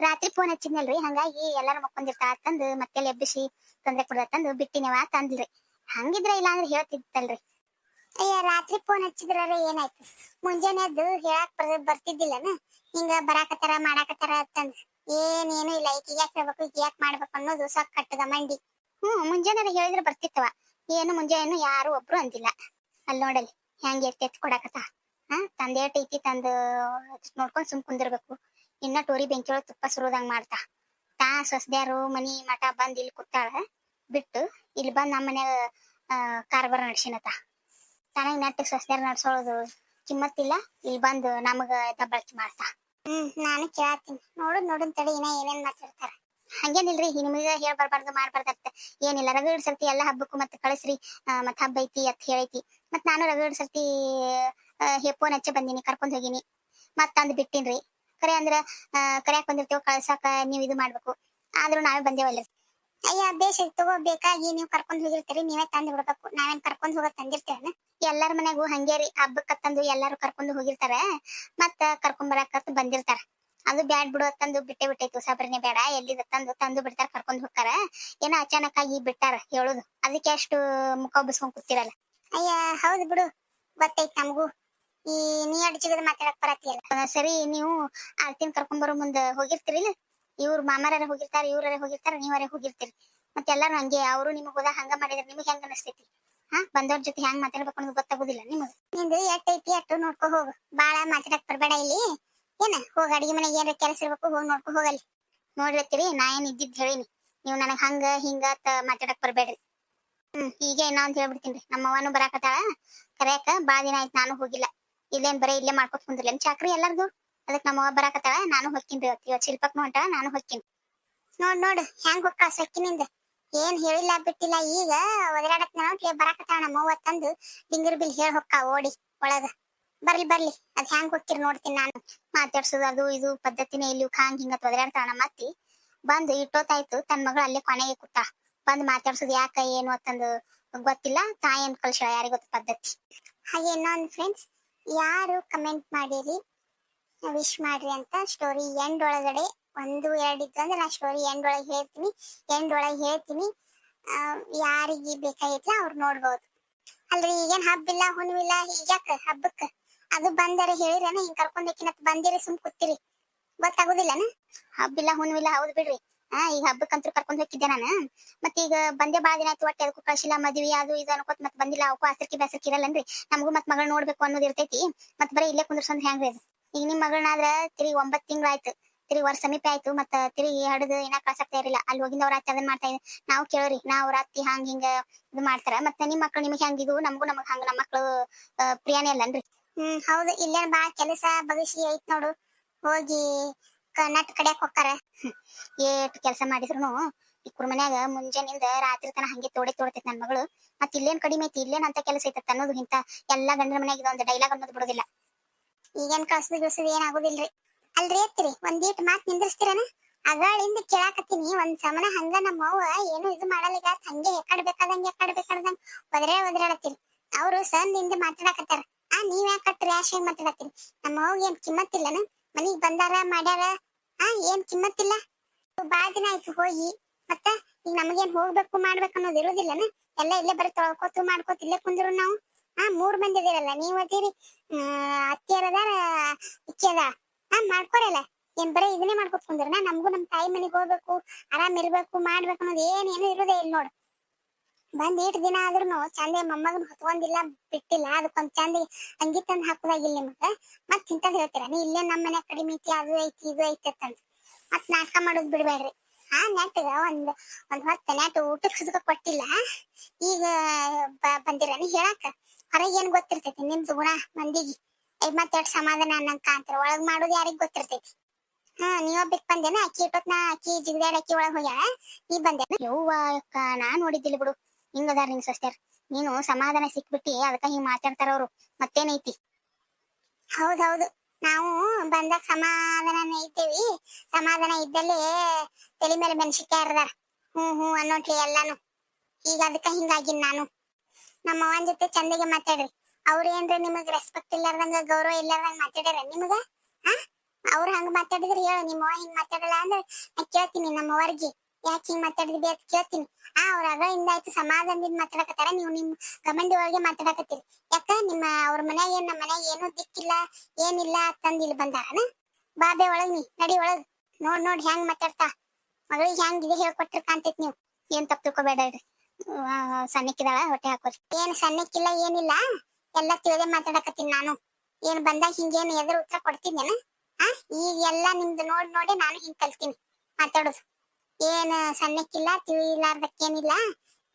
ರಾತ್ರಿ ಫೋನ್ ಹಚ್ಚಿದ್ನಲ್ರಿ. ಹಂಗಾಗಿ ಎಲ್ಲಾರು ಮಕ್ಕೊಂದಿರ್ತಾ ತಂದು ಮತ್ತೆ ಎಬ್ಬಿಸಿ ತೊಂದ್ರೆ ಕೊಡ ತಂದು ಬಿಟ್ಟಿನವ ತಂದ್ರಿ ಹಂಗಿದ್ರ ಇಲ್ಲ ಅಂದ್ರೆ ಹೇಳ್ತಿತ್ತಲ್ರಿ. ಅಯ್ಯ ರಾತ್ರಿ ಫೋನ್ ಹಚ್ಚಿದ್ರ ಏನಾಯ್ತು? ಮುಂಜಾನೆ ಅದು ಹೇಳಾಕ್ ಬರ್ ಬರ್ತಿದ್ದಿಲ್ಲನ? ಹಿಂಗ ಬರಾಕತ್ತಾರ ಮಾಡಾಕತ್ತಾರ ಅಂತಂದ್ ಏನೇನು ಇಲ್ಲ. ಈಗ ಯಾಕೆ ಹೇಳ್ಬೇಕು ಈಗ ಯಾಕೆ ಮಾಡ್ಬೇಕು ಅನ್ನೋದು ಸಾಕ್ ಕಟ್ಟದ ಮಂಡಿ. ಹ್ಮ್ ಮುಂಜಾನೆ ಹೇಳಿದ್ರೆ ಬರ್ತಿತ್ತವ. ಏನು ಮುಂಜಾನೆ ಯಾರು ಒಬ್ರು ಅಂದಿಲ್ಲ. ಅಲ್ಲಿ ನೋಡಲಿ ಹೆಂಗ್ ಎತ್ತಿ ಕೊಡಾಕತ್ತ ಹಾ ತಂದೇಟ್ ಐತಿ ತಂದು ನೋಡ್ಕೊಂಡ್ ಸುಮ್ ಕುಂದಿರ್ಬೇಕು. ಇನ್ನ ಟೋರಿ ಬೆಂಕಿ ಒಳಗ್ ತುಪ್ಪ ಸುರೋದಂಗ್ ಮಾಡ್ತಾ. ತಾ ಸೊಸ್ದ್ಯಾರು ಮನಿ ಮಠ ಬಂದ್ ಇಲ್ಲಿ ಕೂತಾಳ ಬಿಟ್ಟು ಇಲ್ಲಿ ಬಂದ್ ನಮ್ಮ ಮನ್ಯಾಗ ಕಾರ್ಬಾರ ನಡ್ಸಿನತ. ತನಗ್ ನೆಟ್ಟ ಸೊಸ್ದ್ಯಾರ ನಡ್ಸೋದು ಕಿಮ್ಮತ್ತಿಲ್ಲ ಇಲ್ಲಿ ಬಂದು ನಮಗ ದಬ್ಬಾಳಿಕೆ ಮಾಡ್ತಾ. ಹ್ಮ್ ನಾನು ಕೇಳತ್ತೀನಿ ನೋಡು ನೋಡಿನ ತಡಿ ಇನ್ನ ಏನೇನ್ ಮಾತಾಡ್ತಾರ ಹಂಗೇನಿಲ್ರಿ ನಿಮಗ ಹೇಳ್ ಬರ್ಬಾರ್ದು ಮಾಡ್ಬಾರ್ದತ್ತ ಏನಿಲ್ಲ ರವಿ ಸರ್ತಿ ಎಲ್ಲಾ ಹಬ್ಬಕ್ಕೂ ಮತ್ತೆ ಕಳಿಸ್ರಿ ಮತ್ತ್ ಹಬ್ಬ ಐತಿ ಅತ್ ಹೇಳೈತಿ. ಮತ್ ನಾನು ರವಿ ಸರ್ತಿ ಫೋನ್ ಹಚ್ಚಿ ಬಂದೀನಿ ಕರ್ಕೊಂಡ್ ಹೋಗಿನಿ. ಮತ್ ಅಂದ್ ಬಿಟ್ಟಿನ್ರಿ. ಕರೆ ಅಂದ್ರ ಕರ್ಯಾಕ್ ಬಂದಿರ್ತೇವ್, ಕಳ್ಸಾಕ ನೀವ್ ಇದು ಮಾಡ್ಬೇಕು. ಆದ್ರೂ ನಾವೇ ಬಂದೇವಲ್ಲ ಅಯ್ಯ ಬೇಷ್ ತಗೋ, ಬೇಕಾಗಿ ನೀವ್ ಕರ್ಕೊಂಡ್ ಹೋಗಿರ್ತೀರಿ, ನೀವೇ ತಂದ್ ಬಿಡ್ಬೇಕು. ನಾವೇನ್ ಕರ್ಕೊಂಡ್ ಹೋಗ ತಂದಿರ್ತೇವನ? ಎಲ್ಲಾರ ಮನೆಗೂ ಹಂಗೆ ರೀ. ಹಬ್ಬಕ್ಕ ತಂದು ಎಲ್ಲಾರು ಕರ್ಕೊಂಡು ಹೋಗಿರ್ತಾರ. ಮತ್ತ ಕರ್ಕೊಂಡ್ ಬರಾಕ ಬಂದಿರ್ತಾರ. ಅದು ಬ್ಯಾಡ್ ಬಿಡು, ತಂದು ಬಿಟ್ಟೆ ಬಿಟ್ಟೈತು. ಸಬ್ರನೆ ಬೇಡ, ಎಲ್ಲಿದ ತಂದು ತಂದು ಬಿಡ್ತಾರ, ಕರ್ಕೊಂಡ್ ಹೋಗ್ತಾರ. ಏನೋ ಅಚಾನಕ್ ಆಗಿ ಬಿಟ್ಟಾರ ಹೇಳುದು. ಅದಕ್ಕೆ ಅಷ್ಟು ಮುಖ ಒಬ್ಬಿಸ್ಕೊಂಡ್ ಕೂತಿರಲ್ಲ. ಅಯ್ಯ, ಹೌದು ಬಿಡು. ಗೊತ್ತೈತ್ ನಮಗೂ. ಈ ನೀ ಅಡ್ ಜಿಗದ ಮಾತಾಡಕ್ ಬರತ್ತಿಯಲ್ಲ? ಸರಿ ನೀವು ಆರ್ತಿನ್ ಕರ್ಕೊಂಡ್ ಬರೋ ಮುಂದ ಹೋಗಿರ್ತೀರಿಲ್ಲ ಇವ್ರ ಮಾಮಾರ ಹೋಗಿರ್ತಾರ ಇವ್ರ ಹೋಗಿರ್ತಾರ ನೀವರೇ ಹೋಗಿರ್ತೀರಿ? ಮತ್ತೆ ಎಲ್ಲಾರು ಹಂಗೆ ಅವರು ನಿಮಗ್ ಹೋದ ಹಂಗ ಮಾಡಿದ್ರೆ ನಿಮಗ್ ಹೆಂಗ ಅನಸ್ತೈತಿ? ಹಾ ಬಂದವ್ರ ಜೊತೆ ಹೆಂಗ್ ಮಾತಾಡ್ಬೇಕು ಅನ್ನೋದು ಗೊತ್ತಾಗುದಿಲ್ಲ ನಿಮಗ್? ನಿಂದು ಎಟ್ ಐತಿ ಅಟ್ಟು ನೋಡ್ಕೊ ಹೋಗು. ಬಾಳ ಮಾತಾಡಕ್ ಬರ್ಬೇಡ ಇಲ್ಲಿ. ಏನ ಹೋಗ ಅಡಿಗೆ ಮನೆಗೆ ಏನಾರ ಕೆಲಸ ಇರ್ಬೇಕು ಹೋಗಿ ನೋಡ್ಕೊ ಹೋಗಲ್ಲಿ ನೋಡ್ಲತ್ತೀರಿ ನಾ ಏನ್ ಇದ್ದಿದ್ ಹೇಳಿನಿ. ನೀವು ನನಗ್ ಹಂಗ ಹಿಂಗ ಮಾತಾಡಕ್ ಬರ್ಬೇಡ್ರಿ. ಹ್ಮ್ ಹೀಗೆ ಏನೋ ಅಂತ ಹೇಳ್ಬಿಡ್ತೀನಿ ನಮ್ಮ ಅವ್ವನು ಬರಾಕತ್ತಾಳ. ಕರ್ಯಾಕ ಬಾಳ ದಿನ ಆಯ್ತು ನಾನು ಹೋಗಿಲ್ಲ. ಇಲ್ಲೇನ್ ಬರೀ ಇಲ್ಲೇ ಮಾಡ್ಕೊತ ಕುಂದ್ರಿ ನಮ್ ಚಾಕ್ರಿ ಎಲ್ಲಾರ್ದು ಅದಕ್ ನಮ್ಮ ಬರಾಕತ್ತಾಳ. ನಾನು ಹೊಕ್ಕಿನ್ರಿ ಇವತ್ತು. ಶಿಲ್ಪಕ್ ನಾನು ಹೊಕ್ಕಿನ್. ನೋಡ್, ನೋಡು. ಹೆಂಗ್ ಹೊಕ್ಕ ಸೊಕ್ಕಿನಿಂದ ಏನ್ ಹೇಳಿಲ್ಲ ಬಿಟ್ಟಿಲ್ಲ ಈಗ. ಒದರಾಡಕ್ ನಾವು ಬರಾಕತ್ತಾಳ ನಮ್ಮ ಅವ್ವ ತಂದು. ಡಿಂಗರ್ ಬಿಲ್ ಹೇಳ್ ಹೊಕ್ಕ ಓಡಿ ಒಳಗ. ಬರ್ಲಿ ಬರ್ಲಿ. ಅದ್ ಹೆಂಗ್ ಹೋಗ್ತಿರ್ ನೋಡ್ತೀನಿ ನಾನು. ಮಾತಾಡ್ಸೋದು ಅದು ಇದು ಪದ್ಧತಿನೇ ಇಲ್ಲಿ ಹಾಂಗ್ ಹಿಂಗ ಒದರಾಡ್ತಾಳ ನಮ್ಮ ಅತ್ತಿ. ಬಂದು ಇಟ್ಟೋತಾಯ್ತು. ತನ್ ಮಗಳು ಅಲ್ಲೇ ಕೊನೆಗೆ ಕೂತ. ಬಂದ್ ಮಾತಾಡ್ಸೋದು ಯಾಕ, ಏನು ಅಂತಂದು ಗೊತ್ತಿಲ್ಲ. ತಾಯಿ ಅಂತ ಕಳ್ಸ್ಯಾಳ ಯಾರಿಗ್ ಗೊತ್ತ ಪದ್ಧತಿ. ಹಾಗೆ ಇನ್ನೊಂದು ಫ್ರೆಂಡ್ಸ್ ಯಾರು ಕಮೆಂಟ್ ಮಾಡಿರಿ? ವಿಶ್ ಮಾಡ್ರಿ ಅಂತ ಸ್ಟೋರಿ ಎಂಡ್ ಒಳಗಡೆ ಒಂದು, ಎರಡು ಇತ್ತು ಅಂದ್ರೆ ನಾ ಸ್ಟೋರಿ ಎಂಡ್ ಒಳಗೆ ಹೇಳ್ತೀನಿ ಎಂಡ್ ಒಳಗೆ ಹೇಳ್ತೀನಿ. ಯಾರಿಗೆ ಬೇಕಾಗಿತ್ತ ಅವ್ರು ನೋಡ್ಬೋದು. ಅಲ್ರಿ, ಈಗೇನ್ ಹಬ್ಬಿಲ್ಲ ಹುಣ್ಣಿಲ್ಲ ಈಗ ಹಬ್ಬಕ್ಕ? ಅದು ಬಂದರೆ ಹೇಳಿರೇನ? ಹಿಂಗ್ ಕರ್ಕೊಂಡಕ್ಕಿನತ್ ಬಂದಿರಿ ಸುಮ್ ಕೂತಿರಿ. ಗೊತ್ತಾಗುದಿಲ್ಲನ? ಹಬ್ಬಿಲ್ಲ ಹುಣ್ಣಿಲ್ಲ ಹೌದ್ ಬಿಡ್ರಿ. ಹಾ ಈಗ ಹಬ್ಬಕ್ಕಂತೂ ಕರ್ಕೊಂಡ್ ಹೋಗಿದ್ದೆ ನಾನು. ಮತ್ತೆ ಈಗ ಬಂದೆ ಬಾಳ ದಿನ ಆಯ್ತು ಒಟ್ಟೆ ಅದಕ್ಕೂ ಕಳ್ಸಿಲ್ಲ ಮದ್ವಿ ಅದು ಇದು ಅನ್ಕೋತ್ ಮತ್ ಬಂದಿಲ್ಲ ಅವಕ್ಕೂ ಆಸರ್ಕಿ ಬೇಸರ್ಕಿ ಇರಲ್ಲನ್ರಿ ನಮಗೂ ಮತ್ ಮಗಳ್ ನೋಡ್ಬೇಕು ಅನ್ನೋದು ಇರ್ತೈತಿ. ಮತ್ ಬರೀ ಇಲ್ಲೇ ಕುಂದ್ರಸಂದ್ ಹೆಂಗ್ರಿ ಅದು? ಈಗ ನಿಮ್ ಮಗಳನ್ನಾದ್ರ ತಿರುಗಿ ಒಂಬತ್ ತಿಂಗಳಾಯ್ತು ತಿರುಗಿ ವರ್ಷ ಸಮೀಪ ಆಯ್ತು ಮತ್ತ ತಿರುಗಿ ಹಡದು ಏನ ಕಳ್ಸಕ್ತಾ ಇರಲಿಲ್ಲ. ಅಲ್ಲಿ ಹೋಗಿಂದ ಅವ್ರ ಆಯ್ತು ಅದನ್ನ ಮಾಡ್ತಾ ಇದ್ ನಾವು ಕೇಳ್ರಿ ನಾ ಅವ್ರ ಅತ್ತಿ ಹಂಗ ಹಿಂಗ ಇದು ಮಾಡ್ತಾರ. ಮತ್ತೆ ನಿಮ್ ಮಕ್ಳು ನಿಮ್ಗೆ ಹೆಂಗಿದು ನಮಗೂ ನಮಗ್ ಹಂಗ ನಮ್ಮ ಮಕ್ಳು ಆ, ಪ್ರಿಯಾನೇ ಅಲ್ಲನ್ರಿ ಹ್ಮ್ ಹೌದು. ಇಲ್ಲೇನ್ ಬಾ ಕೆಲಸ ಬಗಸಿ ಐತ್ ನೋಡು. ಹೋಗಿ ನಟ್ ಕಡಿಯಾಕ್ ಹೋಗ್ತಾರ. ಏಟ್ ಕೆಲಸ ಮಾಡಿದ್ರು ಇಕ್ರ ಮನ್ಯಾಗ ಮುಂಜಾನಿಂದ ರಾತ್ರಿ ತನ ಹಂಗೆ ತೋಡೆ ತೋಡ್ತೈತಿ ನನ್ ಮಗಳು. ಮತ್ ಇಲ್ಲೇನ್ ಕಡಿಮೆ ಐತಿ, ಇಲ್ಲೇನ್ ಅಂತ ಕೆಲಸ ಐತತ್ ಅನ್ನೋದು ಇಂತ ಎಲ್ಲಾ ಗಂಡನ ಮನ್ಯಾಗ ಇದೊಂದು ಡೈಲಾಗ್ ಅನ್ನೋದು ಬಿಡೋದಿಲ್ಲ. ಈಗೇನ್ ಕಳ್ಸದ್ ಗಿಳ್ಸದ್ ಏನ್ ಆಗುದಿಲ್ರಿ. ಅಲ್ರಿ ಎತ್ತಿರಿ ಒಂದೀಟ್ ಮಾತ್ ನಿಂದ್ರಸ್ತಿರನ? ಅಗಳಿಂದ ಕೇಳಾಕತ್ತೀನಿ, ಒಂದ್ ಸಮನ ಹಂಗ ನಮ್ಮ ಅವ್ವ ಏನು ಇದು ಮಾಡಲಿಲ್ಲ ಹಂಗೆ ಎಕಡ್ ಬೇಕಾದಂಗ ಒದ್ರೆ ಒದರಾಡತ್ತೀರಿ ಅವ್ರು ಸಂದಿಂದ ಮಾತಾಡಕತ್ತಾರ. ಆ, ನೀವ್ ಯಾಕೆ ಕಟ್ ರ್ಯಾಶ್ ಆಗಿ ಮಾತಾಡತ್ತೀರಿ? ನಮ್ಮ ಅವ್ಗೆ ಏನ್ ಕಿಮ್ಮತ್ತಿಲ್ಲನ ಮನಿಗ್ ಬಂದಾರ, ಮಾಡ್ಯಾರ? ಆ ಏನ್ ಕಿಮ್ಮತ್ತಿಲ್ಲ. ಬಾಳ ದಿನ ಆಯ್ತು ಹೋಗಿ. ಮತ್ತ ಈಗ ನಮಗೇನ್ ಹೋಗ್ಬೇಕು, ಮಾಡ್ಬೇಕು ಅನ್ನೋದು ಇರೋದಿಲ್ಲನ? ಎಲ್ಲ ಇಲ್ಲೇ ಬರೀ ತೊಳ್ಕೊತು, ಮಾಡ್ಕೋತ, ಇಲ್ಲೇ ಕುಂದ್ರು ನಾವು. ಆ ಮೂರ್ ಮಂದಿ ಇದೀರಲ್ಲ, ನೀವ್ ಅದಿರಿ. ಅತ್ತಿಯರದಾರ ಇಕ್ಕಿಯದ ಹಾ, ಮಾಡ್ಕೊರಲ್ಲ. ಏನ್ ಬರೀ ಇದನ್ನೇ ಮಾಡ್ಕೊತ ಕುಂದ್ರನ? ನಮಗೂ ನಮ್ ತಾಯಿ ಮನೆಗ್ ಹೋಗ್ಬೇಕು, ಆರಾಮ್ ಇರ್ಬೇಕು, ಮಾಡ್ಬೇಕು ಅನ್ನೋದು ಏನ್, ಏನು ಇರೋದೇ ಇಲ್ಲ ನೋಡು. ಬಂದ್ ಇಟ್ ದಿನ ಆದ್ರೂ ಚಂದ ಮೊಮ್ಮಗನ್ ಹೊತ್ಕೊಂಡಿಲ್ಲ ಬಿಟ್ಟಿಲ್ಲ. ಅದಕ್ಕೊಂದ್ ಚಂದ ಅಂಗಿ ತಂದ್ ಹಾಕುದಾಗಿಲ್ಲ ನಿಮಗ. ಮತ್ ಇಂತದ್ ಹೇಳ್ತೀರ? ನೀ ಇಲ್ಲೇ ನಮ್ ಮನೆ ಕಡಿಮೆ ಐತಿ, ಅದು ಐತಿ, ಇದು ಐತಿ ಅಂತ ಮತ್ ನಾಟಕ ಮಾಡೋದ್ ಬಿಡ್ಬೇಡ್ರಿ ಆ ನೆಟ್ಗ ಒಂದ್ ಒಂದ್ ಹೊತ್ತ ನೆಟ್ ಊಟಕ್ ಸುದ್ಕ ಕೊಟ್ಟಿಲ್ಲ. ಈಗ ಬಂದಿರ ಬಂದಿರನಿ ಹೇಳಾಕ? ಹೊರಗೆ ಏನ್ ಗೊತ್ತಿರ್ತೈತಿ ನಿಮ್ದು ಗುಣ ಮಂದಿಗೆ? ಐ ಮತ್ತೆರಡ್ ಸಮಾಧಾನ ಅನ್ನಂಗ ಅಂತಾರ ಒಳಗ್ ಮಾಡೋದ್ ಯಾರಿಗ್ ಗೊತ್ತಿರ್ತೈತಿ? ಹಾ ನೀವ್ ಬಿಟ್ ಬಂದೇನ? ಅಕ್ಕಿ ಇಟ್ಟೊತ್ನ, ಅಕ್ಕಿ ಜಿಗದಾಡ ಅಕ್ಕಿ ಒಳಗ್ ಹೋಗ್ಯಾಳ? ನೀ ಬಂದೇನ? ಯವ್ವ ಅಕ್ಕ ನಾ ನೋಡಿದ್ದಿಲ್ಲ ಬಿಡು. ಹಿಂಗದಾರ ನಿನ್ ಸಸ್ತ್ಯಾರ ನೀನು ಸಮಾಧಾನ ಸಿಕ್ಬಿಟ್ಟಿ ಅದಕ್ಕ ಹಿಂಗ್ ಮಾತಾಡ್ತಾರ ಅವ್ರು. ಮತ್ತೇನೈತಿ? ಹೌದೌದು. ನಾವು ಬಂದಾಗ ಸಮಾಧಾನ ಇದ್ದೇವಿ. ಸಮಾಧಾನ ಇದ್ದಲ್ಲಿ ತಲೆ ಮೇಲೆ ಮೆಣಸಿಕಾಯಿ ಇರದಾರ. ಹ್ಮ್ ಹ್ಮ್ ಅನ್ನೋಟ್ಲಿ ಎಲ್ಲಾನು. ಈಗ ಅದಕ್ಕ ಹಿಂಗಾಗಿನ್ ನಾನು. ನಮ್ಮ ಅವನ್ ಜೊತೆ ಚಂದಿಗೆ ಮಾತಾಡ್ರಿ. ಅವ್ರ ಏನ್ರ ನಿಮಗ್ ರೆಸ್ಪೆಕ್ಟ್ ಇಲ್ಲಾರ್ದಂಗ, ಗೌರವ ಇಲ್ಲಾರ್ದಂಗ ಮಾತಾಡ್ಯಾರ ನಿಮಗ? ಅವ್ರು ಹಂಗ ಮಾತಾಡಿದ್ರೆ ಹೇಳು ನಿಮ್ಮ ಅವ್ವ ಹಿಂಗ್ ಮಾತಾಡಲ್ಲ ಅಂದ್ರೆ ನಾ ಕೇಳ್ತೀನಿ ನಮ್ಮ ಯಾಕೆ ಹಿಂಗ್ ಮಾತಾಡಿದ್ವಿ ಅಂತ ಕೇಳ್ತೀನಿ. ಆ, ಅವ್ರ ಅಗಳಿಂದ ಆಯ್ತು ಸಮಾಧಾನದಿಂದ ಮಾತಾಡಕತ್ತಾರ. ನೀವು ನಿಮ್ ಗಮಂಡಿ ಒಳಗೆ ಮಾತಾಡಕತ್ತೀರಿ. ಯಾಕ ನಿಮ್ಮ ಅವ್ರ ಮನ್ಯಾಗ ಏನ್ ನಮ್ಮ ಮನ್ಯಾಗ ಏನೂ ದಿಕ್ಕಿಲ್ಲ, ಏನಿಲ್ಲ ಅಂತಂದ್ ಇಲ್ಲಿ ಬಂದಾರನ ಬಾಬೆ ಒಳಗ್ ನೀ, ನಡಿ ಒಳಗ್. ನೋಡ್ ನೋಡ್ ಹೆಂಗ್ ಮಾತಾಡ್ತಾ. ಮಗಳಿಗೆ ಹೆಂಗ್ ಇದೆ ಹೇಳ್ಕೊಟ್ರ ಕಾಣ್ತೈತ್ ನೀವು. ಏನ್ ತಪ್ಪು ತಿಳ್ಕೊಬೇಡ್ರಿ ಸಣ್ಣಕ್ಕಿದಾಳ, ಹೊಟ್ಟೆ ಹಾಕೋರಿ. ಏನ್ ಸಣ್ಣಕ್ಕಿಲ್ಲ, ಏನಿಲ್ಲ. ಎಲ್ಲ ತಿಳಿದೇ ಮಾತಾಡಕತ್ತೀನಿ ನಾನು. ಏನ್ ಬಂದಾಗ ಹಿಂಗೇನು ಎದ್ರ ಉತ್ತರ ಕೊಡ್ತಿದ್ದೇನ ಆ, ಈಗ ಎಲ್ಲ ನಿಮ್ದು ನೋಡ್, ನೋಡಿ ನಾನು ಹಿಂಗ್ ಕಲ್ತೀನಿ. ಮಾತಾಡೋದು. ಏನ್ ಸಣ್ಣಕ್ಕಿಲ್ಲ, ತಿಳಿಲಾರ್ದಕ್ಕೇನಿಲ್ಲ.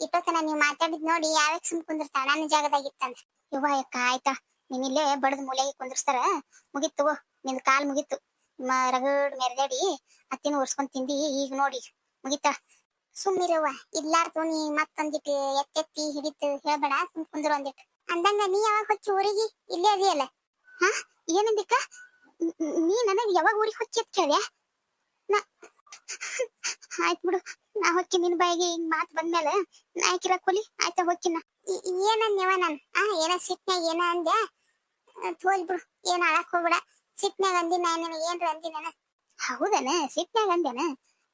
ಇಟ್ಟೋತನ ನೀವ್ ಮಾತಾಡಿದ್ ನೋಡಿ ಯಾವಾಗ ಸುಮ್ ಕುಂದಿರ್ತಾಳ ನನ್ನ ಜಾಗದಾಗಿತ್ತಂದ ಇವ ಅಕ್ಕ ಆಯ್ತಾ. ನೀನ್ ಇಲ್ಲೇ ಬಡದ್ ಮೂಲೆಗೆ ಕುಂದಿರ್ಸ್ತಾರ. ಮುಗಿತ್ತು ನಿನ್ ಕಾಲ್ ಮುಗಿತ್ತು ರಗಡ್ ಮೆರೆದಾಡಿ, ಅತ್ತಿನ ಉರ್ಸ್ಕೊಂಡ್ ತಿಂದಿ, ಈಗ ನೋಡಿ. ಮುಗಿತ? ಸುಮ್ಮಿರವ್ವ ಇಲ್ಲಾರ್ದು ನೀ ಮತ್ತೊಂದಿಟ್ಟು ಎತ್ತೆತ್ತಿ ಹಿಡಿತು, ಹೇಳ್ಬೇಡ, ಸುಮ್ ಕುಂದ್ರು ಒಂದಿಟ್ಟು ಅಂದಂಗ ನೀ ಯಾವಾಗ ಹೊಚ್ಚಿ ಊರಿಗೆ? ಇಲ್ಲೇ ಅದಿಯಲ್ಲ. ಹಾ, ಏನಂದಿಕ್ಕ? ನ್- ನನಗ್ ಯಾವಾಗ ಊರಿಗೆ ಹೊಚ್ಚಿ ಅಂತ ಕೇಳ್ಯಾ ಆಯ್ತ್ ಬಿಡು. ನಾ ಹೊಕ್ಕಿ ನಿನ್ ಬಾಯಿಗೆ ಹಿಂಗ್ ಮಾತ್ ಬಂದ್ಮೇಲೆ ನಾ ಹಾಕಿರ ಕೂಲಿ ಆಯ್ತಾ ಹೊಕ್ಕಿನ. ಏನನ್ಯವ ನಾನು? ಆ ಏನ ಸಿಟ್ನ್ಯಾಗ ಏನ ಅಂದ್ಯಾ? ತೋಲ್ ಬಿಡು. ಏನ್ ಆಳಕ್ ಹೋಗ್ಬೇಡ. ಸಿಟ್ನ್ಯಾಗ ನಾ ನಿನಗೆ ಏನ್ರ ಅಂದಿನ ಹೌದನ? ಸಿಟ್ನ್ಯಾಗ ಅಂದ್ಯಾನ?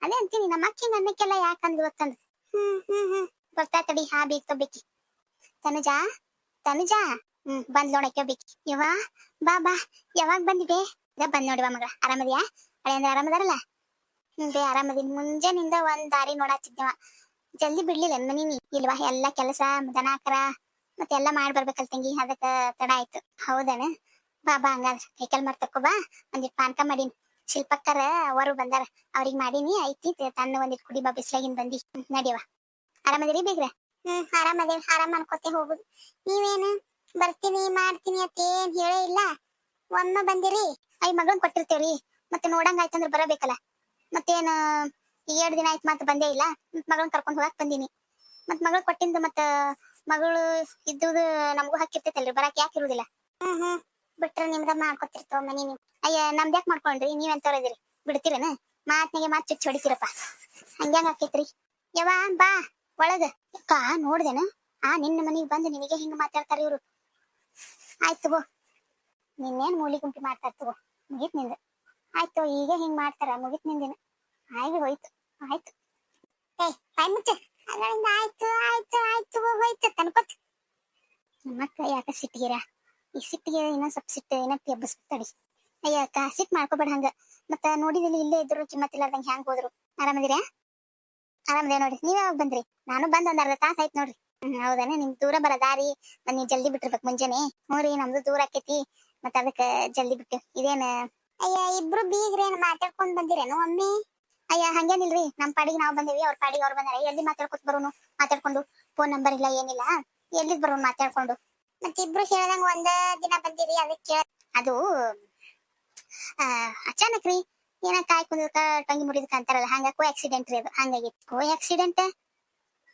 ಅದೇ ಅಂತೀನಿ. ನಮ್ಮ ಅಕ್ಕಿ ಅನ್ನಕ್ಕೆಲ್ಲ ಯಾಕಂದ್ ಗೊತ್ತಂದ್ ಹ್ಮ್ ಹ್ಮ್ ಹ್ಮ್. ಗೊತ್ತಾತಡಿ ತಡಿ ಹಾ ಬೇಕ್ ಬೇಕಿ ತನುಜಾ? ತನುಜಾ? ಹ್ಮ್ ಬಂದ್ ನೋಡಕ್ಕೆ ಬೇಕಿ ಯವ್ವ? ಬಾ ಬಾ. ಯಾವಾಗ ಬಂದಿದೆ? ಬಂದ್ ನೋಡಿ ಬಾ ಮಗಳ ಆರಾಮದ್ಯಾ? ಅಂದ್ರೆ ಆರಾಮದಾರಲ್ಲ? ಹ್ಮ್ ಆರಾಮದಿನ ಮುಂಜಾನಿಂದ ಒಂದ್ ದಾರಿ ನೋಡಾತಿದ್ದೇವ. ಜಲ್ದಿ ಬಿಡ್ಲಿಲ್ಲ ಮನಿ ನೀ ಇಲ್ವಾ? ಎಲ್ಲಾ ಕೆಲಸ ದನಾಕರ ಮತ್ತೆ ಎಲ್ಲಾ ಮಾಡಿ ಬರ್ಬೇಕಲ್ ತಂಗಿ. ಅದಕ್ಕ ತಡ ಆಯ್ತು. ಹೌದನ? ಬಾ ಬಾ, ಹಂಗಾದ್ರ. ಕೈಕಲ್ ಮಾರ್ ಬಾ. ಒಂದಿಟ್ ಪಾನಕ ಮಾಡೀನಿ. ಶಿಲ್ಪಕ್ಕರ ಅವರು ಬಂದಾರ. ಅವ್ರಿಗೆ ಮಾಡೀನಿ. ಐತಿ. ತನ್ನ ಒಂದಿಟ್ ಕುಡಿ ಬಾ ಬಿಸ್ಲಾಗಿನ್ ಬಂದಿ. ನಡಿಯವ ಆರಾಮದಿರಿ ಬೇಗ್ರ? ಹ್ಮ್ ಆರಾಮದೇವ್ ಆರಾಮ್ ಅನ್ಕೋತೆ ಹೋಗುದು. ನೀವೇನು? ಬರ್ತೀನಿ, ಮಾಡ್ತೀನಿ ಅಂತ ಏನ್ ಹೇಳೇ ಇಲ್ಲ. ಒಮ್ಮೆ ಬಂದಿರಿ. ಐ ಮಗಳನ್ ಕೊಟ್ಟಿರ್ತೇವ್ರಿ. ಮತ್ತೆ ನೋಡಂಗ ಆಯ್ತಂದ್ರ ಬರಬೇಕಲ್ಲ. ಮತ್ತೇನ ಎರಡು ದಿನ ಆಯ್ತು ಮತ್ತೆ ಬಂದೇ ಇಲ್ಲ. ಮಗಳನ್ನ ಕರ್ಕೊಂಡು ಹೋಗಕ್ ಬಂದೀನಿ. ಮತ್ ಮಗಳ್ ಕೊಟ್ಟಿಂದ ಮತ್ತ ಮಗಳು ಇದ್ದುದು ನಮಗೂ ಹಕ್ಕಿರ್ತೈತಲ್ರಿ ಬರಾಕ್ ಯಾಕೆ ಇರುದಿಲ್ಲ. ಹ್ಮ್ ಹ್ಮ್. ಬಿಟ್ರ ನಿಮ್ದ ಮಾಡ್ಕೊತಿರ್ತವ ಮನಿ ನೀವು. ಅಯ್ಯ ನಮ್ದ್ ಯಾಕೆ ಮಾಡ್ಕೊಂಡ್ರಿ? ನೀವೆಂತವ್ರ ಇದೀರಿ? ಬಿಡ್ತೀರನ? ಮಾತ್ನಿಗೆ ಮಾತ್ ಚುಚ್ಚಿ ಹೊಡಿತೀರಪ್ಪ. ಹಂಗ್ಯಾಂಗ ಆಕೈತ್ರಿ? ಯವ್ವ ಬಾ ಒಳಗ. ಅಕ್ಕ ನೋಡ್ದೇನ? ಆ ನಿನ್ನ ಮನಿಗ್ ಬಂದು ನಿನಗೆ ಹಿಂಗ ಮಾತಾಡ್ತಾರ ಇವ್ರು. ಆಯ್ತು ತಗೋ. ನಿನ್ನೇನ್ ಮೂಲಿ ಗುಂಪಿ ಮಾಡ್ತಾರ ತಗೋ ಮುಗಿತ್ನಿಂದ. ಆಯ್ತು ಈಗ ಹಿಂಗ್ ಮಾಡ್ತಾರ. ಮುಗಿತ್ ನಿಂದಿನ ಆಯ್ತು, ಹೋಯ್ತು. ಆಯ್ತು. ಏ ಬಾಯ್ ಮುಚ್ಚ. ಅದರಿಂದ ಆಯ್ತು ಆಯ್ತು ಆಯ್ತು ಹೋಯ್ತು ಯಾಕ ಸಿಟ್ಟಿಗಿರ ಈ ಸಿಟ್ಟಿಗೆ ಇನ್ನೊಂದ್ ಸ್ವಲ್ಪ ಸಿಟ್ಟು ಏನಕ್ಕೆ ಎಬ್ಬಸ್ಬಿಡ್ತಾಡಿ ಅಯ್ಯ, ಅಕ್ಕ ಸಿಟ್ ಮಾಡ್ಕೋಬೇಡ ಹಂಗ. ಮತ್ತ ನೋಡಿದಿಲ್ಲ ಇಲ್ಲೇ ಇದ್ರು, ಕಿಮ್ಮತ್ತಿಲ್ಲಾರ್ದಂಗ ಹ್ಯಾಂಗ್ ಹೋದ್ರು? ಆರಾಮದಿರಾ? ಆರಾಮದೇ ನೋಡ್ರಿ. ನೀವ್ ಯಾವಾಗ ಬಂದ್ರಿ? ನಾನು ಬಂದ್ ಒಂದ್ ಅರ್ಧ ತಾಸ ಆಯ್ತು ನೋಡ್ರಿ. ಹೌದಾನೆ. ನಿಮ್ ದೂರ ಬರ ದಾರಿ ನೀವ್ ಜಲ್ದಿ ಬಿಟ್ಟಿರ್ಬೇಕು ಮುಂಜಾನೆ. ಹ್ಞೂ ರೀ, ನಮ್ದು ದೂರ ಆಕೈತಿ. ಮತ್ತ ಅದಕ್ಕ ಜಲ್ದಿ ಬಿಟ್ಟು. ಇದೇನ ಅಯ್ಯ, ಇಬ್ರು ಬೀಗ್ರೇನ್ ಮಾತಾಡ್ಕೊಂಡ್ ಬಂದಿರೇನು ಒಮ್ಮೆ? ಅಯ್ಯ, ಹಂಗೇನಿಲ್ರಿ, ನಮ್ ಪಾಡಿಗೆ ನಾವ್ ಬಂದೀವಿ, ಅವ್ರ ಪಾಡಿಗೆ ಅವ್ರು ಬಂದಾರ. ಎಲ್ಲಿ ಮಾತಾಡ್ಕೊತ ಬರೋನು? ಮಾತಾಡ್ಕೊಂಡು ಫೋನ್ ನಂಬರ್ ಇಲ್ಲ, ಏನಿಲ್ಲ. ಎಲ್ಲಿ ಬರೋನು ಮಾತಾಡ್ಕೊಂಡು? ಮತ್ತೆ ಇಬ್ರು ಹೇಳ್ದಂಗ ಒಂದ ದಿನ ಬಂದಿರಿ ಅದಕ್ಕೆ ಅದು ಅಚಾನಕ್ ರೀ. ಏನ ಕಾಯ್ ಕುಂದಕ ಟಂಗಿ ಮುರಿದಕ ಅಂತಾರಲ್ಲ, ಹಂಗ ಕೋ ಆಕ್ಸಿಡೆಂಟ್ ರೀ ಅದು. ಹಂಗಾಗಿತ್ತು. ಕೋ ಆಕ್ಸಿಡೆಂಟ್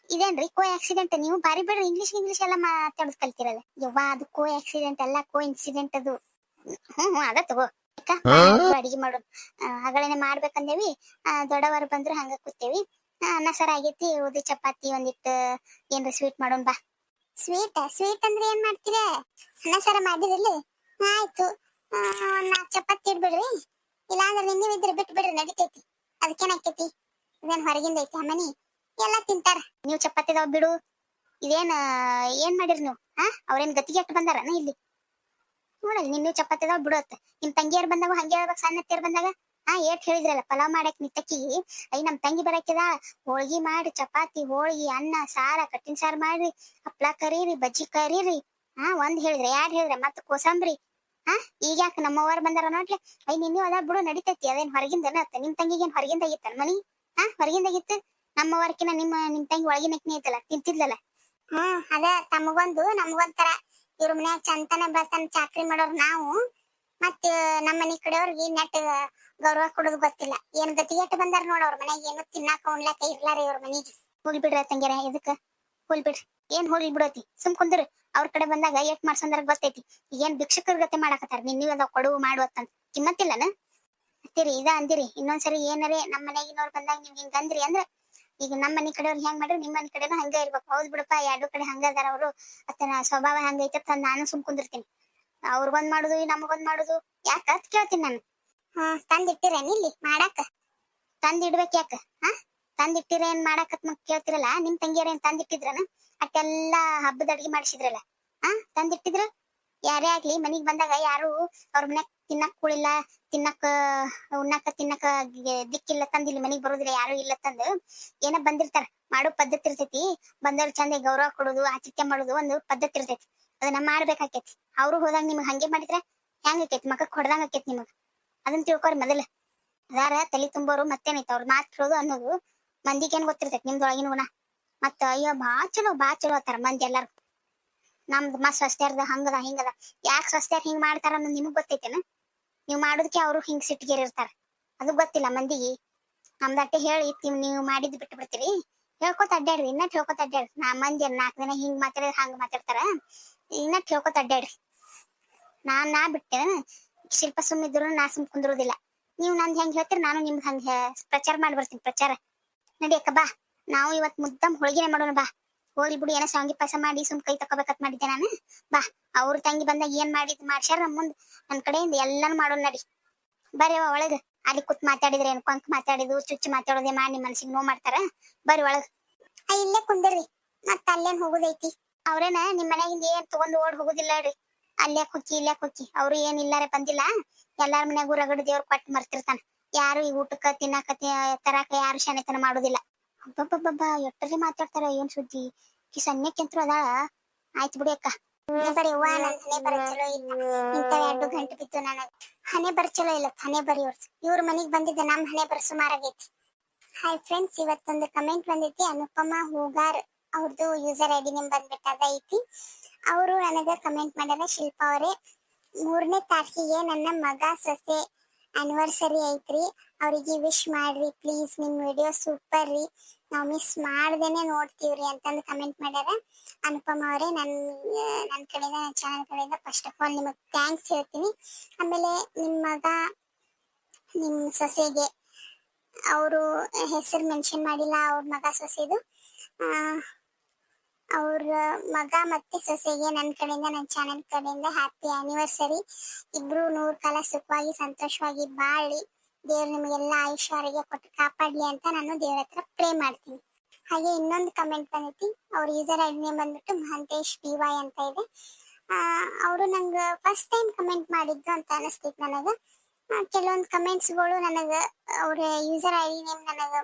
ಇದೇನ್ರಿ ಕೋ ಆಕ್ಸಿಡೆಂಟ್ ನೀವು ಬಾರಿ ಬೇಡ್ರಿ ಇಂಗ್ಲಿಷ್ ಇಂಗ್ಲಿಷ್ ಎಲ್ಲ ಮಾತಾಡೋದ್ ಕಲ್ತಿರಲ್ಲ. ಯವ್ವ, ಅದು ಕೋ ಆಕ್ಸಿಡೆಂಟ್ ಅಲ್ಲ ಕೋ ಇನ್ಸಿಡೆಂಟ್ ಅದು. ಹ್ಮ್ ಹ್ಮ್, ಅದ ತಗೋ. ಅಡಿಗೆ ಮಾಡೋದು. ಹಗಳೇನೆ ಮಾಡ್ಬೇಕಂದೇವಿ. ದೊಡ್ಡವರು ಬಂದ್ರು ಹಂಗ ಕೂತೇವಿ. ಅನ್ನ ಸಾರ ಆಗೇತಿ ಉದಿ ಚಪಾತಿ ಒಂದಿಟ್ಟು ಏನ್ರ ಸ್ವೀಟ್ ಮಾಡೋಣ ಬಾ. ಸ್ವೀಟ್ ಸ್ವೀಟ್ ಅಂದ್ರೆ ಏನ್ ಮಾಡ್ತೀರ? ಅನ್ನ ಸಾರ ಮಾಡಿದ್ರಲ್ಲಿ ಆಯ್ತು. ಒಂದ್ ನಾಲ್ಕು ಚಪಾತಿ ಇಡ್ಬಿಡ್ರಿ. ಇಲ್ಲಾಂದ್ರೆ ನಿನ್ನೆ ಇದ್ರೆ ಬಿಟ್ಟು ಬಿಡ್ರಿ ನಡಿತೈತಿ. ಅದಕ್ಕೇನಾಕೈತಿ ಇದೇನ್ ಹೊರಗಿಂದ ಐತಿ ಅಮ್ಮನಿ? ಮನಿ ಎಲ್ಲ ತಿಂತಾರ. ನೀವು ಚಪಾತಿದಾವ್ ಬಿಡು. ಇದೇನ್ ಏನ್ ಮಾಡಿರಿ ನೀವು? ಹಾ ಅವ್ರೇನ್ ಗತಿಗೆ ಬಂದಾರ ಬಂದಾರನ ಇಲ್ಲಿ? ನೋಡಲ್ಲ ನಿನ್ನ ಚಪಾತಿದಾವ್ ಬಿಡತ್ತೆ ನಿಮ್ ತಂಗಿಯರ್ ಬಂದಾಗ ಹಂಗೆ ಹೇಳ್ಬೇಕು ಸಣ್ಣ ತೀರ್ ಬಂದಾಗ, ಹಾ, ಏಟ್ ಹೇಳಿದ್ರಲ್ಲ, ಪಲಾವ್ ಮಾಡಕ್ ನಿತ್ತಕ್ಕಿ ಐ ನಮ್ ತಂಗಿ ಬರಕಿದ, ಹೋಳ್ಗಿ ಮಾಡಿ, ಚಪಾತಿ, ಹೋಳ್ಗಿ, ಅನ್ನ, ಸಾರ, ಕಟ್ಟಿನ ಸಾರ್ ಮಾಡ್ರಿ, ಹಪ್ಳ ಕರೀರಿ, ಬಜ್ಜಿ ಕರೀರಿ, ಹಾ, ಒಂದ್ ಹೇಳಿದ್ರೆ, ಎರಡ್ ಹೇಳಿದ್ರೆ, ಮತ್ತ ಕೋಸಂಬ್ರಿ, ಹಾ, ಈಗ ಯಾಕೆ ನಮ್ಮವ್ವಾರ್ ಬಂದಾರ ನೋಡ್ಲಿ ಐ ನಿನ್ನ ಅದ ಬಿಡು, ನಡಿತೈತಿ, ಅದೇನ್ ಹೊರಗಿಂದ ಅತ್ತ, ನಿಮ್ ತಂಗಿಗೇನ್ ಹೊರಗಿಂದ ಆಗಿತ್ತ ಮನಿ, ಹಾ ಹೊರಗಿಂದಾಗಿತ್ತು ನಮ್ಮವ್ವರ್ಕಿನ ನಿಮ್ಮ, ನಿಮ್ ತಂಗಿ ಒಳಗಿನಕ್ನೆ ಐತಲ್ಲ, ತಿಂತಿದ್ಲಲ್ಲ. ಹ್ಮ್, ಅದ ತಮಗೊಂದು ನಮಗೊಂತರ ಇವ್ರ ಮನ್ಯಾಗ ಚಂತನ ಬರ್ತಾನೆ ಚಾಕ್ರಿ ಮಾಡೋರ್ ನಾವು, ಮತ್ತ ನಮ್ಮ ಮನಿ ಕಡೆಯವ್ರಿಗೆ ನೆಟ್ ಗೌರವ ಕೊಡೋದು ಗೊತ್ತಿಲ್ಲ. ಏನ್ ಗತಿಗೆಟ್ಟು ಬಂದಾರ ನೋಡ ಅವ್ರ ಮನ್ಯಾಗ ಏನು ತಿನ್ನಾಕ ಉಣ್ಲಾಕ ಇರ್ಲಾರ ಇವ್ರ ಮನಿಗೆ. ಹೋಗ್ಲಿ ಬಿಡ್ರ ತಂಗ್ಯಾರ, ಇದಕ್ಕ ಹೋಗ್ಲಿ ಬಿಡ್ರಿ. ಏನ್ ಹೋಗ್ಲಿ ಬಿಡೋತಿ? ಸುಮ್ ಕುಂದ್ರ. ಅವ್ರ ಕಡೆ ಬಂದಾಗ ಏಟ್ ಮಾಡ್ಸಂದ್ರ ಗೊತ್ತೈತಿ. ಏನ್ ಭಿಕ್ಷಕರ ಗತೆ ಮಾಡಾಕತ್ತಾರ? ನೀವ್ ಅದ ಕೊಡು, ಮಾಡು ಅಂತ ಕಿಮ್ಮತ್ತಿಲ್ಲನ ಅತ್ತಿರಿ ಇದ ಅಂದಿರಿ. ಇನ್ನೊಂದ್ಸರಿ ಏನರೇ ನಮ್ಮ ಮನೆಗಿನವ್ರು ಬಂದಾಗ ನೀವ್ ಹಿಂಗಂದ್ರಿ ಅಂದ್ರ ಈಗ ನಮ್ಮ ಮನಿ ಕಡೆಯವ್ರು ಹೆಂಗ್ ಮಾಡ್ರಿ ನಿಮ್ಮ ಮನಿ ಕಡೆನೂ ಹಂಗ ಇರ್ಬೇಕು. ಹೌದ್ ಬಿಡಪ್ಪ ಎರಡು ಕಡೆ ಹಂಗ ಅದಾರ ಅವರು. ಅತ್ತನ ಸ್ವಭಾವ ಹಂಗೈತೆ ಅಂತ ನಾನು ಸುಮ್ ಕುಂದಿರ್ತೀನಿ. ಅವ್ರಿಗೊಂದ್ ಮಾಡುದು ನಮಗೊಂದ್ ಮಾಡುದು. ಯಾಕ ಅಂತ ಕೇಳ್ತೀನಿ ನಾನು. ಹಾ ತಂದಿಟ್ಟಿರೇನ್ ಇಲ್ಲಿ? ಮಾಡಾಕ? ತಂದ್ ಇಡ್ಬೇಕ್ ಯಾಕ? ಹಾ? ತಂದಿಟ್ಟಿರ ಏನ್ ಮಾಡಾಕತ್ ಮು ಕೇಳ್ತಿರಲ್ಲ? ನಿಮ್ ತಂಗಿಯರ್ ಏನ್ ತಂದಿಟ್ಟಿದ್ರನ? ಅಟ್ಟೆಲ್ಲಾ ಹಬ್ಬದ ಅಡ್ಗೆ ಮಾಡಿಸಿದ್ರಲ್ಲ. ಹಾ, ತಂದಿಟ್ಟಿದ್ರ? ಯಾರೇ ಆಗ್ಲಿ ಮನಿಗ್ ಬಂದಾಗ ಯಾರು ಅವ್ರ ಮನ್ಯಾಗ ತಿನ್ನಕ್ ಕೂಳಿಲ್ಲ, ತಿನ್ನಕ್, ಉಣ್ಣಾಕ, ತಿನ್ನಕ ದಿಕ್ಕಿಲ್ಲ ತಂದ್ ಇಲ್ಲಿ ಮನಿಗ್ ಬರೋದಿಲ್ಲ, ಯಾರು ಇಲ್ಲ ತಂದು. ಏನ ಬಂದಿರ್ತಾರ, ಮಾಡೋ ಪದ್ಧತಿ ಇರ್ತೈತಿ. ಬಂದವ್ರ ಚಂದ ಗೌರವ ಕೊಡೋದು, ಆತಿಥ್ಯ ಮಾಡೋದು ಒಂದು ಪದ್ಧತಿ ಇರ್ತೈತಿ. ಅದನ್ನ ಮಾಡ್ಬೇಕಾಕೇತಿ. ಅವ್ರು ಹೋದಾಗ ನಿಮ್ಗೆ ಹಂಗೆ ಮಾಡಿದ್ರೆ ಹೆಂಗ್ ಆಕೇತಿ? ಮಕ್ಕಕ್ ಹೊಡ್ದಂಗ್ ಆಕೇತಿ ನಿಮಗ್. ಅದನ್ನ ತಿಳ್ಕೊರಿ ಮೊದಲ. ಅದಾರ, ತಲಿ ತುಂಬೋರು ಮತ್ತೇನೈತಿ? ಅವ್ರ ಮಾತ್ ಕೇಳೋದು ಅನ್ನೋದು ಮಂದಿಗೇನ್ ಗೊತ್ತಿರ್ತೈತಿ ನಿಮ್ದೊಳಗಿನ ಗುಣ ಮತ್ತ ಅಯ್ಯೋ ಬಾ ಚಲೋ ಬಾ ಚಲೋ ಅತ್ತಾರ ಮಂದಿ ಎಲ್ಲಾರು ನಮ್ದು ಮತ್ ಸ್ವಸ್ಥರ್ದ ಹಂಗದ, ಹಿಂಗದ. ಯಾಕೆ ಸ್ವಸ್ಥರ್ ಹಿಂಗ್ ಮಾಡ್ತಾರ ಅನ್ನೋದು ನಿಮಗ್ ಗೊತ್ತೈತೇನ? ನೀವ್ ಮಾಡೋದಕ್ಕೆ ಅವರು ಹಿಂಗ್ ಸಿಟ್ಟಿಗೇರಿರ್ತಾರ ಅದು ಗೊತ್ತಿಲ್ಲ ಮಂದಿಗೆ. ನಮ್ದಟ್ಟೆ ಹೇಳಿ ನೀವು ಮಾಡಿದ್ ಬಿಟ್ಟು ಬಿಡ್ತೀರಿ. ಹೇಳ್ಕೊತ ಅಡ್ಡಾಡ್ರಿ ಇನ್ನ ಹೇಳ್ಕೊತ ಅಡ್ಡಾಡ್ರಿ ನಾ ಮಂದಿ ನಾಲ್ಕು ದಿನ ಹಿಂಗ್ ಮಾತಾಡಿದ್ರೆ ಹಂಗ್ ಮಾತಾಡ್ತಾರ. ಇನ್ನ ಹೇಳ್ಕೊತ ಅಡ್ಡಾಡ್ರಿ ನಾ ನಾ ಬಿಟ್ಟೆ. ಶಿಲ್ಪ ಸುಮ್ಮಿದ್ರು ನಾ ಸುಮ್ ಕುಂದಿರೋದಿಲ್ಲ. ನೀವು ನಂದ್ ಹೆಂಗ್ ಹೇಳ್ತೀರಿ, ನಾನು ನಿಮ್ ಹಂಗ ಪ್ರಚಾರ ಮಾಡಿ ಬರ್ತೀನಿ ಪ್ರಚಾರ ನಡಿಯಕ್ಕ ಬಾ. ನಾವು ಇವತ್ ಮುದ್ದಂ ಹೋಳಿಗೆನೆ ಮಾಡೋಣ, ಬಾ. ಹೋಳಿ ಬಿಡಿ ಏನೋ ಶಾವಿಗೆ ಪಾಯಸ ಮಾಡಿ ಸುಮ್ ಕೈ ತಕೋಬೇಕಂತ ಮಾಡಿದ್ದೆ ನಾನು. ಬಾ ಅವ್ರ ತಂಗಿ ಬಂದಾಗ ಏನ್ ಮಾಡಿದ್ ಮಾಡ್ಸ್ಯಾರ ನಮ್ ಮುಂದ್. ನನ್ ಕಡೆಯಿಂದ ಎಲ್ಲಾನು ಮಾಡೋ ನಡಿ. ಬರ್ರಿ ಒಳಗ. ಅಲ್ಲಿ ಕೂತ್ ಮಾತಾಡಿದ್ರೆ ಏನ್ ಕೊಂಕ್ ಮಾತಾಡಿದು ಚುಚ್ಚು ಮಾತಾಡೋದೆ ಮಾಡಿ ನಿಮ್ ಮನ್ಸಿಗೆ ನೋವು ಮಾಡ್ತಾರ. ಬರ್ರಿ ಒಳಗ. ಇಲ್ಲೇ ಕುಂದಿರ್ರಿ ಮತ್ತ ಅಲ್ಲೇನ್ ಹೋಗುದೈತಿ? ಅವ್ರೇನ ನಿಮ್ ಮನ್ಯಾಗಿಂದ ಏನ್ ತಗೊಂಡ್ ಓಡ್ ಹೋಗುದಿಲ್ಲ ರೀ. ಅಲ್ಲೇ ಕುಕ್ಕಿ ಇಲ್ಲೇ ಕುಕ್ಕಿ. ಅವ್ರು ಏನ್ ಇಲ್ಲಾರೆ ಬಂದಿಲ್ಲ. ಎಲ್ಲಾರ ಮನ್ಯಾಗೂ ರಗಡ್ ದೇವ್ರ ಕೊಟ್ಟು ಮರ್ತಿರ್ತಾನ. ಯಾರು ಈ ಊಟಕ್ಕ ತಿನ್ನಾಕ ತರಾಕ ಯಾರು ಶನೆತನ ಮಾಡುದಿಲ್ಲ. ಅಬ್ಬಬ್ಬಬ್ಬ ಎಟ್ಟರೆ ಮಾತಾಡ್ತಾರ ಏನ್ ಸುದ್ದಿ? ಈ ಸನ್ಯಕ್ಕೆಂತ್ರು ಅದಾಳ ಆಯ್ತು ಬಿಡಿ ಅಕ್ಕ. ಹಣೆ ಬರ ಚಲೋ ಇಲ್ಲ. ಎರಡು ಗಂಟೆ ಬಿತ್ತು ನನಗ ಹನೆ ಬರ ಚಲೋ ಇಲ್ಲ. ಹನೆ ಬರಿ ಇವ್ರ ಇವ್ರ ಮನಿಗ್ ಬಂದಿದ್ದ, ನಮ್ ಹಣೆ ಬರ ಸುಮಾರಾಗೈತಿ. ಹಾಯ್ ಫ್ರೆಂಡ್ಸ್ ಇವತ್ತೊಂದು ಕಮೆಂಟ್ ಬಂದೈತಿ. ಅನುಪಮಾ ಹೂಗಾರ್ ಅವ್ರದ್ದು ಯೂಸರ್ ಐ ಡಿ ನಿಮ್ ಬಂದ್ಬಿಟ್ಟು ಅದೈತಿ ಅವರು ನನಗ ಕಮೆಂಟ್ ಮಾಡ್ಯಾರ ಶಿಲ್ಪಾ ಅವರೇ, ಮೂರನೇ ತಾರೀಕಿಗೆ ನನ್ನ ಮಗ ಸೊಸೆ ಆನಿವರ್ಸರಿ ಐತ್ರಿ. ಅವರಿಗೆ ವಿಶ್ ಮಾಡ್ರಿ ಪ್ಲೀಸ್ ನಿಮ್ ವಿಡಿಯೋ ಸೂಪರ್ ರೀ. ನಾವು ಮಿಸ್ ಮಾಡ್ದೇನೆ ನೋಡ್ತೀವ್ರಿ ಅಂತಂದು ಕಮೆಂಟ್ ಮಾಡ್ಯಾರ. ಅನುಪಮ ಅವರೇ, ನನ್ ನನ್ನ ಕಡೆಯಿಂದ ನನ್ನ ಚಾನಲ್ ಕಡೆಯಿಂದ ಫಸ್ಟ್ ಆಫ್ ಆಲ್ ನಿಮಗೆ ಥ್ಯಾಂಕ್ಸ್ ಹೇಳ್ತೀನಿ. ಆಮೇಲೆ ನಿಮ್ಮ ಮಗ ನಿಮ್ಮ ಸೊಸೆಗೆ ಅವರು ಹೆಸರು ಮೆನ್ಷನ್ ಮಾಡಿಲ್ಲ ಅವ್ರ ಮಗ ಸೊಸೆದು. ಅವ್ರ ಮಗ ಮತ್ತೆ ಸೊಸೆಗೆ ನನ್ನ ಕಡೆಯಿಂದ ನನ್ನ ಚಾನಲ್ ಕಡೆಯಿಂದ ಹ್ಯಾಪಿ ಆನಿವರ್ಸರಿ ಇಬ್ರು ನೂರ್ ಕಾಲ ಸುಖವಾಗಿ, ಸಂತೋಷವಾಗಿ ಬಾಳಿ, ದೇವ್ರು ನಿಮಗೆಲ್ಲ ಆರೋಗ್ಯ ಕೊಟ್ಟು ಕಾಪಾಡ್ಲಿ ಅಂತ ನಾನು ದೇವ್ರ ಹತ್ರ ಪ್ರೇ ಮಾಡ್ತೀನಿ. ಹಾಗೆ ಇನ್ನೊಂದು ಕಮೆಂಟ್ ಬಂದೈತಿ, ಅವ್ರ ಯೂಸರ್ ಐಡಿ ನೇಮ್ ಬಂದ್ಬಿಟ್ಟು ಮಹಂತೇಶ್ ಪಿ ವೈ ಅಂತ ಇದೆ. ಅವರು ನಂಗೆ ಫಸ್ಟ್ ಟೈಮ್ ಕಮೆಂಟ್ ಮಾಡಿದ್ದು ಅಂತ ಅನಿಸ್ತೈತಿ ನನಗೆ. ಕೆಲವೊಂದು ಕಮೆಂಟ್ಸ್ಗಳು ನನಗೆ, ಅವ್ರ ಯೂಸರ್ ಐ ಡಿ ನೇಮ್ ನನಗೆ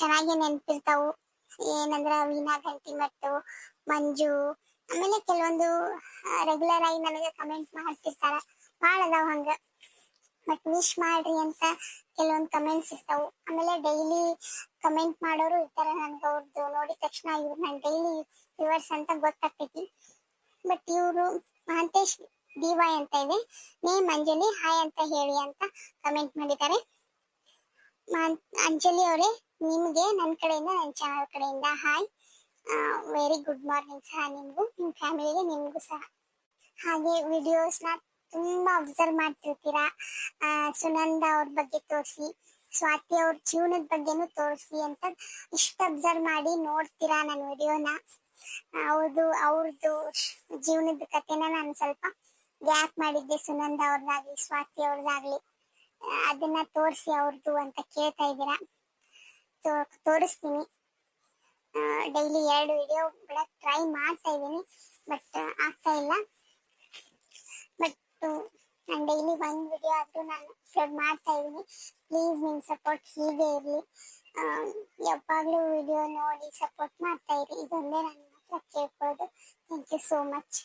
ಚೆನ್ನಾಗಿ ನೆನಪಿರ್ತಾವು. ಏನಂದ್ರ ವೀಣಾ ಮತ್ತು ಮಂಜು. ಆಮೇಲೆ ಕೆಲವೊಂದು ರೆಗ್ಯುಲರ್ ಆಗಿ ನನಗೆ ಕಮೆಂಟ್ ಮಾಡ್ತಿರ್ತಾರ. ಭಾಳ ಅದಾವ ಹಂಗ. ಬಟ್ ವಿಶ್ ಮಾಡ್ರಿ ಅಂತ ಕೆಲವೊಂದು ಕಮೆಂಟ್ಸ್ ಇರ್ತಾವು. ಆಮೇಲೆ ಡೈಲಿ ಕಮೆಂಟ್ ಮಾಡೋರು ಇರ್ತಾರೆ ನನ್ಗೆ ಅವ್ರದ್ದು ನೋಡಿದ ತಕ್ಷಣ ಇವ್ರು ನನ್ ಡೈಲಿ ವ್ಯೂವರ್ಸ್ ಅಂತ ಗೊತ್ತಾಗ್ತೈತಿ. ಬಟ್ ಇವರು ಮಹಂತೇಶ್ ಡಿ ಅಂತ ಇದೆ. ನೇ ಅಂಜಲಿ ಹಾಯ್ ಅಂತ ಹೇಳಿ ಅಂತ ಕಮೆಂಟ್ ಮಾಡಿದ್ದಾರೆ. ಅಂಜಲಿ ಅವರೇ ನಿಮಗೆ ನನ್ನ ಕಡೆಯಿಂದ ನನ್ನ ಚಾನಲ್ ಕಡೆಯಿಂದ, ಹಾಯ್. ವೆರಿ ಗುಡ್ ಮಾರ್ನಿಂಗ್ ಸಹ ನಿಮಗೂ ನಿಮ್ಮ ಫ್ಯಾಮಿಲಿಗೆ, ನಿಮಗೂ ಸಹ. ಹಾಗೆ ವಿಡಿಯೋಸ್ನ ತುಂಬಾ ಅಬ್ಸರ್ವ್ ಮಾಡ್ತಿರ್ತೀರಾ? ಸುನಂದ ಅವ್ರ ಬಗ್ಗೆ ತೋರಿಸಿ, ಸ್ವಾತಿ ಅವ್ರ ಜೀವನದ ಬಗ್ಗೆನೂ ತೋರಿಸಿ ಅಂತ ಇಷ್ಟು ಅಬ್ಸರ್ವ್ ಮಾಡಿ ನೋಡ್ತೀರಾ ನನ್ನ ವಿಡಿಯೋನ ಹೌದು ಅವ್ರದ್ದು ಜೀವನದ ಕಥೆನ ನಾನು ಸ್ವಲ್ಪ ಗ್ಯಾಪ್ ಮಾಡಿದ್ದೆ ಸುನಂದ ಅವ್ರದ್ದಾಗ್ಲಿ ಸ್ವಾತಿ ಅವ್ರದ್ದಾಗ್ಲಿ ಅದನ್ನ ತೋರಿಸಿ ಅವ್ರದ್ದು ಅಂತ ಕೇಳ್ತಾ ಇದ್ದೀರಾ? ತೋರಿಸ್ತೀನಿ. ಡೈಲಿ ಎರಡು ವಿಡಿಯೋ ಬಿಡಕ್ ಟ್ರೈ ಮಾಡ್ತಾ ಇದ್ದೀನಿ ಬಟ್ ಆಗ್ತಾ ಇಲ್ಲ. ಬಟ್ ನಾನು ಡೈಲಿ ಒಂದು ವಿಡಿಯೋ ಆದ್ರೂ ನಾನು ಅಪ್ಲೋಡ್ ಮಾಡ್ತಾ ಇದ್ದೀನಿ. ಪ್ಲೀಸ್ ನಿಮ್ಮ ಸಪೋರ್ಟ್ ಹೀಗೆ ಇರಲಿ. ಯಾವಾಗಲೂ ವಿಡಿಯೋ ನೋಡಿ ಸಪೋರ್ಟ್ ಮಾಡ್ತಾ ಇರಿ. ಇದೊಂದೇ ನನ್ನ ಹತ್ರ ಕೇಳ್ಬೋದು ಥ್ಯಾಂಕ್ ಯು ಸೋ ಮಚ್